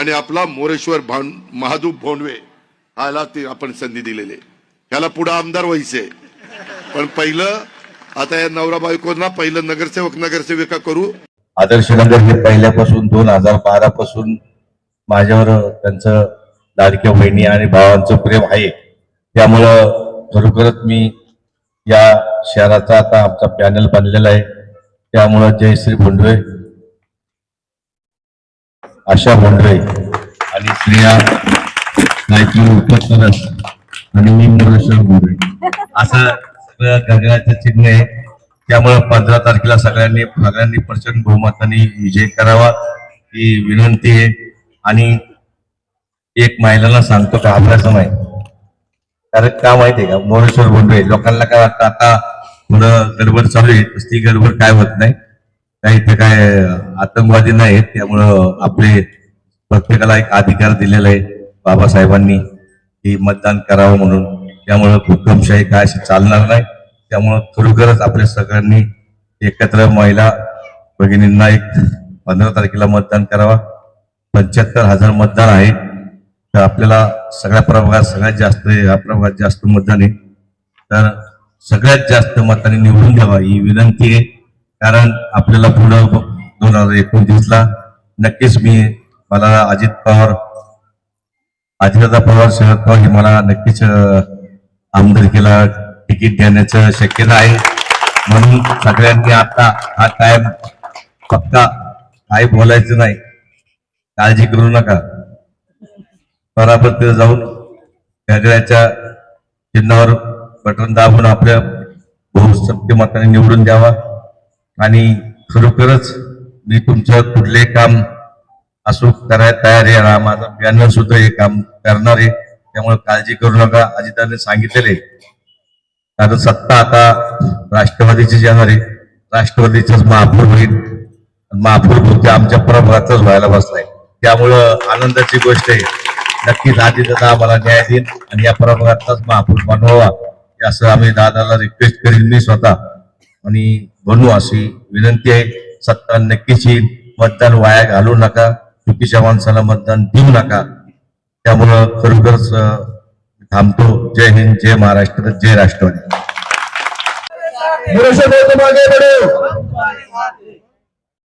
आणि आपला मोरेश्वर भान महादूप भोंडवे ह्याला ते आपण संधी दिलेली आहे. ह्याला पुढे आमदार व्हायचे. पण पहिलं आता या नवरा बायकोना पहिलं नगरसेवक नगरसेविका करू. आदर्श नगर हे पहिल्यापासून दोन हजार बारा पासून माझ्यावर त्यांचं लाडक्या बहिणी आणि भावांचं प्रेम आहे. त्यामुळं खरोखरच मी या शहराचा आता आमचा पॅनल बनलेला आहे. त्यामुळं जयश्री भोंडवे. आशा भोंडवे. आणि श्रेया गायकवाड उपकरस आणि मी मुरेश्वर भोंडवे असं सगळं गगनाचं चिन्ह आहे. त्यामुळे पंधरा तारखेला सगळ्यांनी सगळ्यांनी प्रचंड बहुमताने विजय करावा ही विनंती आहे. आणि एक महिलाला सांगतो का घाबरायचं नाही. कारण का माहितीये का मोरेश्वर भोंडवे लोकांना काय वाटतं आता थोडं गडबड चालू आहे ती गडबड काय होत नाही. काही ते काय आतंकवादी नाहीत त्यामुळं आपले प्रत्येकाला एक अधिकार दिलेला आहे बाबासाहेबांनी की मतदान करावं म्हणून. त्यामुळं हुकुमशाही काय अशी चालणार नाही. त्यामुळं खरोखरच आपल्या सगळ्यांनी एकत्र महिला भगिनींना एक पंधरा तारखेला मतदान करावा. पंच्याहत्तर हजार मतदान आहे. तर आपल्याला सगळ्या प्रभागात सगळ्यात जास्त या प्रभागात जास्त मतदान आहे. तर सगळ्यात जास्त मताने निवडून द्यावा ही विनंती आहे. कारण आपल्याला पुढं दोन हजार एकोणतीसला नक्कीच मी मला अजित पवार अजिताचा पवार शरद पवार हे मला नक्कीच आमदारकीला तिकीट देण्याचं शक्यता आहे म्हणून सगळ्यांनी आता हा टाइम फक्त काही बोलायचं नाही. काळजी करू नका. बराबर जाऊन गगड्याच्या चिन्हावर बटन दाबून आपल्या बहुसंख्य मताने निवडून द्यावा. आणि खरोखरच मी तुमचं कुठले काम असो करायला तयार आहे. हा माझा पॅनल सुद्धा हे काम करणार आहे. त्यामुळे काळजी करू नका. अजिताने सांगितलेले कारण सत्ता आता राष्ट्रवादीची जाणार आहे. राष्ट्रवादीचाच महापूर होईल. महापूर बहुतेक आमच्या प्रभागातच व्हायला बसलाय. त्यामुळं आनंदाची गोष्ट आहे. नक्कीच दादा आम्हाला न्याय देईल आणि या प्रभागातलाच महापूर बनवावा. असं आम्ही दादाला रिक्वेस्ट करीन मी स्वतः. आणि बनू अशी विनंती आहे. सत्ता नक्कीच येईल. मतदान वाया घालू नका. चुकीच्या माणसाला मतदान देऊ नका. त्यामुळं खरोखरच थांबतो. जय हिंद जय महाराष्ट्र जय राष्ट्रवादी.